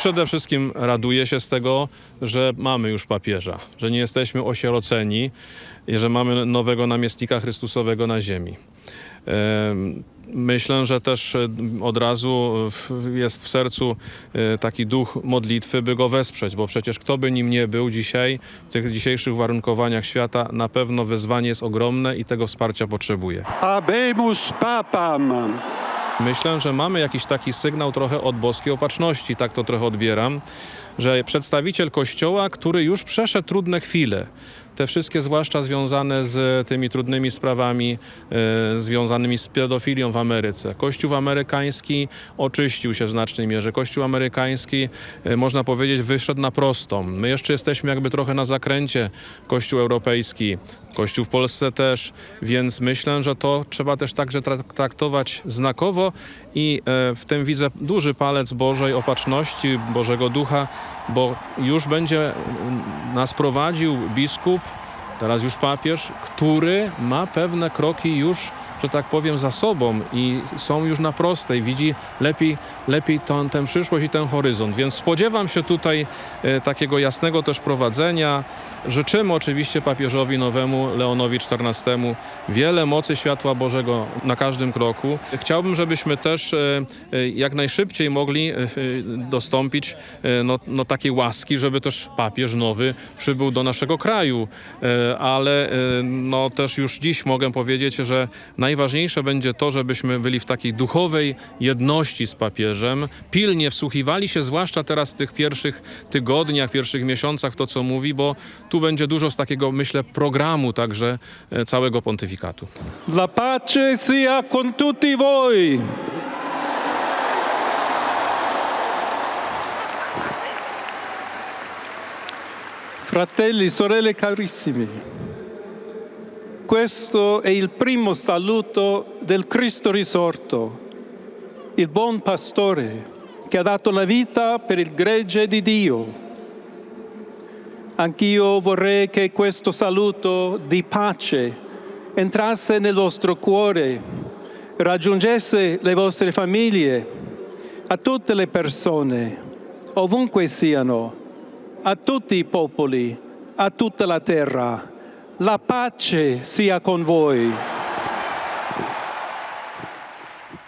Przede wszystkim raduję się z tego, że mamy już papieża, że nie jesteśmy osieroceni i że mamy nowego namiestnika Chrystusowego na ziemi. Em, Myślę, że też e, od razu jest w sercu e, taki duch modlitwy, by go wesprzeć, bo przecież kto by nim nie był dzisiaj, w tych dzisiejszych warunkowaniach świata, na pewno wyzwanie jest ogromne i tego wsparcia potrzebuje. Habemus papam. Myślę, że mamy jakiś taki sygnał trochę od boskiej opatrzności, tak to trochę odbieram, że przedstawiciel Kościoła, który już przeszedł trudne chwile, te wszystkie zwłaszcza związane z tymi trudnymi sprawami e, związanymi z pedofilią w Ameryce. Kościół amerykański oczyścił się w znacznej mierze. Kościół amerykański, e, można powiedzieć, wyszedł na prostą. My jeszcze jesteśmy jakby trochę na zakręcie. Kościół europejski, Kościół w Polsce też, więc myślę, że to trzeba też także trak- traktować znakowo i e, w tym widzę duży palec Bożej opatrzności, Bożego Ducha, bo już będzie mm, nas prowadził biskup, teraz już papież, który ma pewne kroki już, że tak powiem, za sobą i są już na prostej, widzi lepiej, lepiej tą, tę przyszłość i ten horyzont. Więc spodziewam się tutaj e, takiego jasnego też prowadzenia. Życzymy oczywiście papieżowi nowemu, Leonowi XIV, wiele mocy światła Bożego na każdym kroku. Chciałbym, żebyśmy też e, e, jak najszybciej mogli e, e, dostąpić e, no, no, takiej łaski, żeby też papież nowy przybył do naszego kraju. Ale e, no, też już dziś mogę powiedzieć, że najważniejsze będzie to, żebyśmy byli w takiej duchowej jedności z papieżem, pilnie wsłuchiwali się, zwłaszcza teraz w tych pierwszych tygodniach, pierwszych miesiącach w to, co mówi, bo tu będzie dużo z takiego, myślę, programu także e, całego pontyfikatu. La pace sia con tutti voi. Fratelli, sorelle carissimi, questo è il primo saluto del Cristo risorto, il buon pastore che ha dato la vita per il gregge di Dio. Anch'io vorrei che questo saluto di pace entrasse nel vostro cuore, raggiungesse le vostre famiglie, a tutte le persone, ovunque siano, a tutti i popoli, a tutta la terra. La pace sia con voi.